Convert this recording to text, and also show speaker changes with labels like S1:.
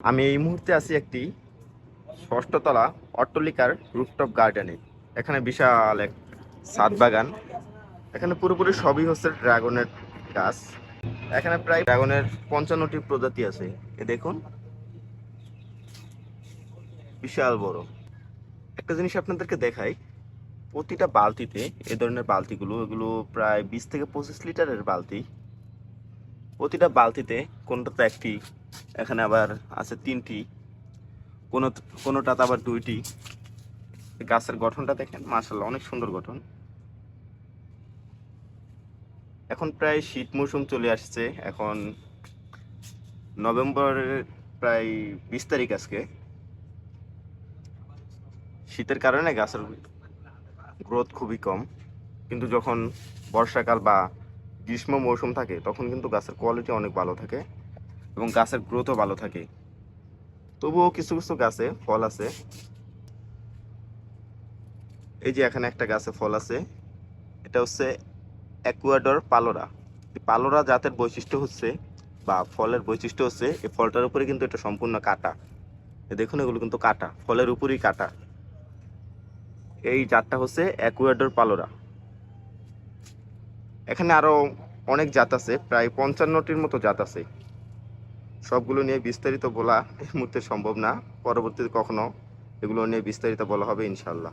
S1: আমি এই মুহূর্তে আছি একটি ষষ্ঠতলা অট্টলিকার রুফটপ গার্ডেনে এখানে বিশাল এক সাত বাগান। এখানে পুরোপুরি সবই হচ্ছে ড্রাগনের গাছ। এখানে প্রায় ড্রাগনের পঞ্চান্নটি প্রজাতি আছে। এ দেখুন। বিশাল বড়। একটা জিনিস আপনাদেরকে দেখাই, প্রতিটা বালতিতে এ ধরনের বালতিগুলো, এগুলো প্রায় বিশ থেকে পঁচিশ লিটারের বালতি। প্রতিটা বালতিতে কোনোটাতে একটি, এখানে আবার আছে তিনটি, কোনো কোনোটাতে আবার দুইটি। গাছের গঠনটা দেখেন মার্শাল্লাহ অনেক সুন্দর গঠন। এখন প্রায় শীত মৌসুম চলে আসছে, এখন নভেম্বরের প্রায় বিশ তারিখ আজকে। শীতের কারণে গাছের গ্রোথ খুবই কম, কিন্তু যখন বর্ষাকাল বা গ্রীষ্ম মৌসুম থাকে, তখন কিন্তু গাছের কোয়ালিটি অনেক ভালো থাকে এবং গাছের গ্রোথও ভালো থাকে। তবুও কিছু কিছু গাছে ফল আছে। এই যে এখানে একটা গাছে ফল আছে, এটা হচ্ছে অ্যাকুয়াডর পালোরা। পালোরা জাতের বৈশিষ্ট্য হচ্ছে বা ফলের বৈশিষ্ট্য হচ্ছে, এই ফলটার উপরে কিন্তু এটা সম্পূর্ণ কাটা। দেখুন, এগুলো কিন্তু কাটা, ফলের উপরেই কাটা। এই জাতটা হচ্ছে অ্যাকুয়াডর পালোরা। এখানে আরও অনেক জাত আছে, প্রায় পঞ্চান্নটির মতো জাত আছে। সবগুলো নিয়ে বিস্তারিত বলা এই মুহূর্তে সম্ভব না, পরবর্তীতে কখনো এগুলো নিয়ে বিস্তারিত বলা হবে ইনশাল্লাহ